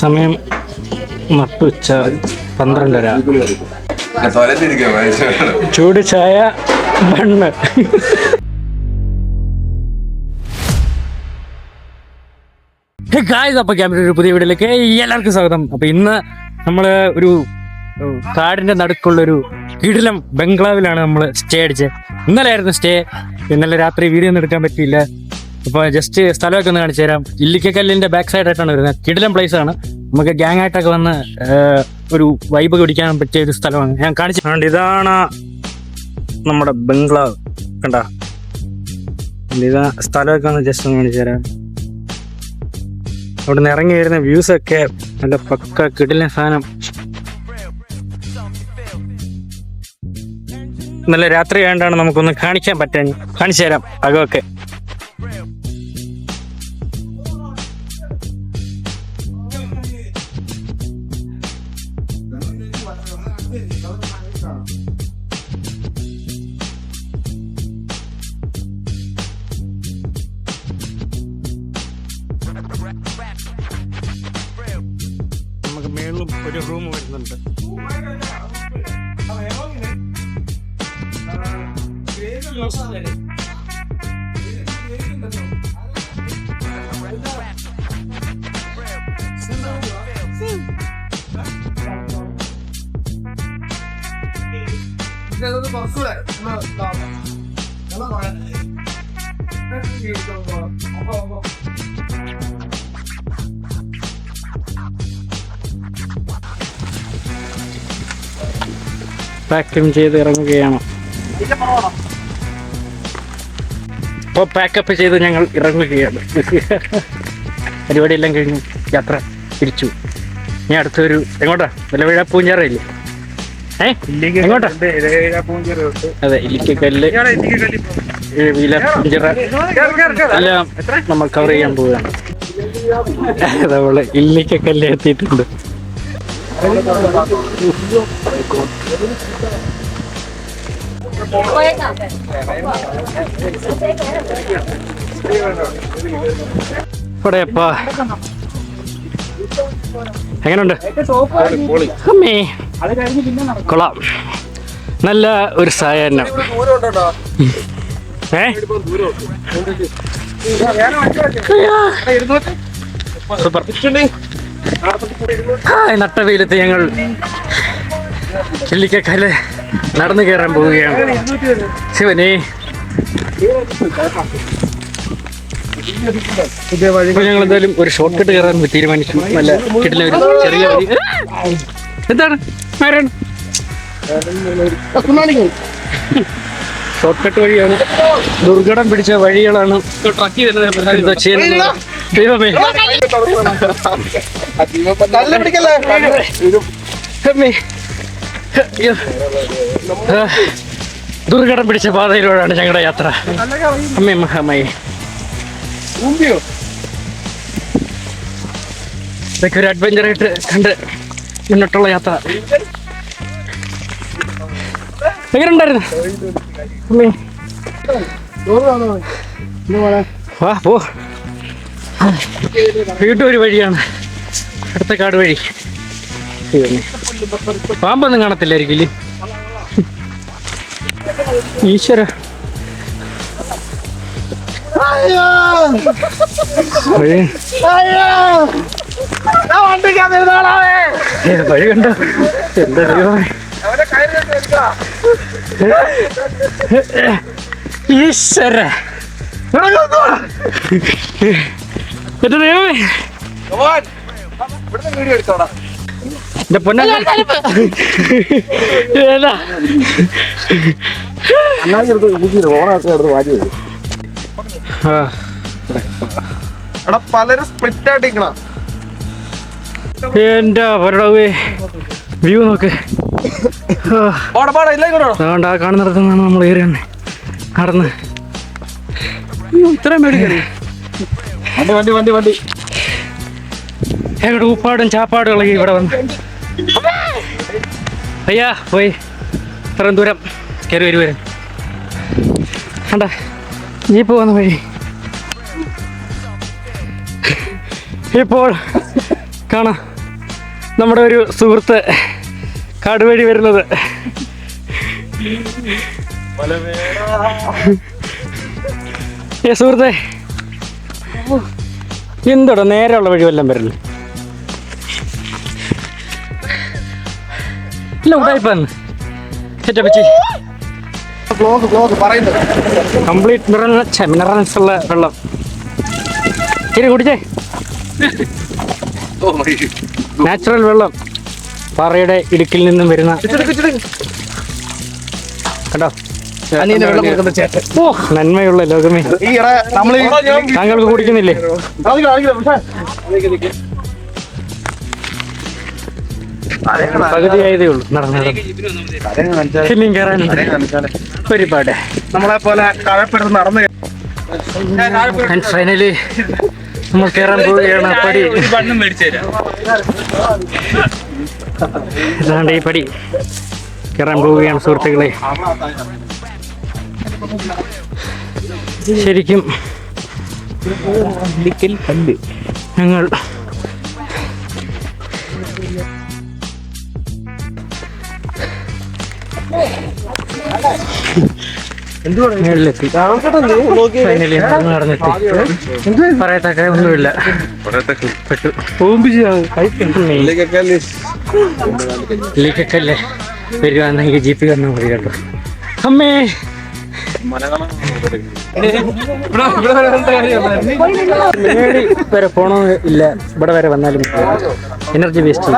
സമയം നട്ടുച്ച പന്ത്രണ്ടര. ചൂട് ചായ മണ്ണ്. ഗായ്സ് അപ്പൊ ക്യാമറ ഒരു പുതിയ വീഡിയോയിലേക്ക് എല്ലാവർക്കും സ്വാഗതം. അപ്പൊ ഇന്ന് നമ്മൾ ഒരു ഉം, കാടിന്റെ നടുക്കുള്ള ഒരു കിടിലം ബംഗ്ലാവിലാണ് നമ്മൾ സ്റ്റേ അടിച്ചത്. ഇന്നലെ ആയിരുന്നു സ്റ്റേ. ഇന്നലെ രാത്രി വീഡിയോ ഒന്നും എടുക്കാൻ പറ്റിയില്ല. അപ്പൊ ജസ്റ്റ് സ്ഥലമൊക്കെ ഒന്ന് കാണിച്ചു തരാം. ഇല്ലിക്കക്കല്ലിന്റെ ബാക്ക് സൈഡ് ആയിട്ടാണ് വരുന്നത്. കിടിലം പ്ലേസ് ആണ്. നമുക്ക് ഗ്യാങ് ആയിട്ടൊക്കെ വന്ന് ഒരു വൈബ് കുടിക്കാൻ പറ്റിയ ഒരു സ്ഥലമാണ്. ഞാൻ കാണിച്ചു ഇതാണ് നമ്മുടെ ബംഗ്ലാവ്. കണ്ട? സ്ഥലമൊക്കെ ഒന്ന് ജസ്റ്റ് ഒന്ന് കാണിച്ചു തരാം. അവിടെ നിന്ന് ഇറങ്ങി വരുന്ന വ്യൂസ് ഒക്കെ നല്ല പക്ക കിടിലൻ സാധനം. നല്ല രാത്രി ആയതുകൊണ്ടാണ് നമുക്കൊന്ന് കാണിക്കാൻ പറ്റാൻ കാണിച്ചു തരാം. അകമൊക്കെ നമുക്ക് മേളിലും ഒരു റൂം വരുന്നുണ്ട് പാക്കും ചെയ്ത് ഇറങ്ങുകയാണ്. ഇപ്പൊ പാക്കപ്പ് ചെയ്ത് ഞങ്ങൾ ഇറങ്ങുകയാണ്. പരിപാടിയെല്ലാം കഴിഞ്ഞു യാത്ര തിരിച്ചു. ഇനി അടുത്തൊരു എങ്ങോട്ടാ? വിലവിഴ പൂഞ്ചാറയില്ലേ അതെ ഇല്ലിക്കല്ല് എല്ലാം നമ്മൾ കവർ ചെയ്യാൻ പോവുകയാണ് നമ്മൾ ഇല്ലിക്കല്ല് എത്തിയിട്ടുണ്ട്. ഇവിടെയപ്പാ എങ്ങനെയുണ്ട് അമ്മേ. കൊള്ളാം. നല്ല ഒരു സായാഹ്നം. ഏ? നട്ട വെയിലത്ത് ഞങ്ങൾ ചെല്ലിക്കൽ നടന്നു കയറാൻ പോവുകയാണ്. ശിവനെ. ഞങ്ങൾ എന്തായാലും ഒരു ഷോർട്ട് കട്ട് കയറാൻ തീരുമാനിച്ചു. നല്ല കിട്ടില്ല ഒരു ചെറിയ വഴി. എന്താണ്? ഷോർട്ട് കട്ട് വഴിയാണ്. ദുർഘടം പിടിച്ച വഴികളാണ്. ദുർഘടം പിടിച്ച പാതയിലൂടെയാണ് ഞങ്ങളുടെ യാത്ര. അമ്മേ മഹാമായി. ഇതൊക്കെ ഒരു അഡ്വഞ്ചറായിട്ട് കണ്ട് മുന്നോട്ടുള്ള യാത്ര. വാ പോ. വീണ്ടും ഒരു വഴിയാണ്. അടുത്ത കാട് വഴി. പാമ്പൊന്നും കാണത്തില്ലായിരിക്കും ഇല്ലേ? ഈശ്വര. അയ്യോ. വഴി കണ്ടോ? എന്താ ഈശ്വര. എന്റെ ദൈവമേ. എന്റെ പൊന്ന. പലരും സ്പ്ലിറ്റ് ആയിട്ട് എന്റെ വരടവേ വ്യൂ നോക്ക്. പാടാ പാടാ അതുകൊണ്ട് ആ കാണുന്നിടത്തുനിന്നാണ് നമ്മൾ ഏറി തന്നെ നടന്ന്. ഇത്രയും പേടിക്കറി വണ്ടി വണ്ടി വണ്ടി എവിടെ ഉപ്പാടും ചാപ്പാടുകളൊക്കെ ഇവിടെ വന്ന്. അയ്യാ പോയി. ഇത്രയും ദൂരം കയറി വരും വരും. കണ്ട ജീപ്പ് പോകുന്ന വഴി. ഇപ്പോൾ കാണാം. നമ്മുടെ ഒരു സുഹൃത്ത് കാട് വരുന്നത്. ഏ സുഹൃത്തെ. എന്തോടാ നേരെയുള്ള വഴി വല്ലതും വരല്ലേ ഇല്ല ഉടായിപ്പാന്ന് പറയുന്നത് കംപ്ലീറ്റ് മിനറൽസ് മിനറൽസ് ഉള്ള വെള്ളം. ശരി കുടിച്ചേ. നാച്ചുറൽ വെള്ളം പാറയുടെ ഇടുക്കിൽ നിന്നും വരുന്ന കണ്ടോ? അനിയന് വെള്ളം കൊടുക്കുന്ന ചേട്ടൻ ഓ നന്മയുള്ള ലോകമേ. ഈ ഇട നമ്മൾ താങ്കൾക്ക് കുടിക്കുന്നില്ലേ? പകുതിയായതേ ഉള്ളൂ. നടന്നത് കയറാനുണ്ട് പരിപാടി നമ്മളെ പോലെ കഴപ്പെടുത്ത് നടന്നു ആൻഡ് ഫൈനലി നമ്മൾ കയറാൻ പോവുകയാണ്. പടി. ഇതാണ്ട് ഈ പടി. കയറാൻ പോവുകയാണ് സുഹൃത്തുക്കളെ. ശരിക്കും ഞങ്ങൾ Thank ഫൈനലി നടന്നെത്തി പറയത്തക്ക ഒന്നുമില്ല. പെട്ടു. ലീക്കൊക്കെ വരുവാന്നെങ്കിൽ ജീപ്പ് കണ്ണു മതി കേട്ടോ. അമ്മേ. നേടി വരെ പോണോ ഇല്ല. ഇവിടെ വരെ വന്നാലും എനർജി വേസ്റ്റ്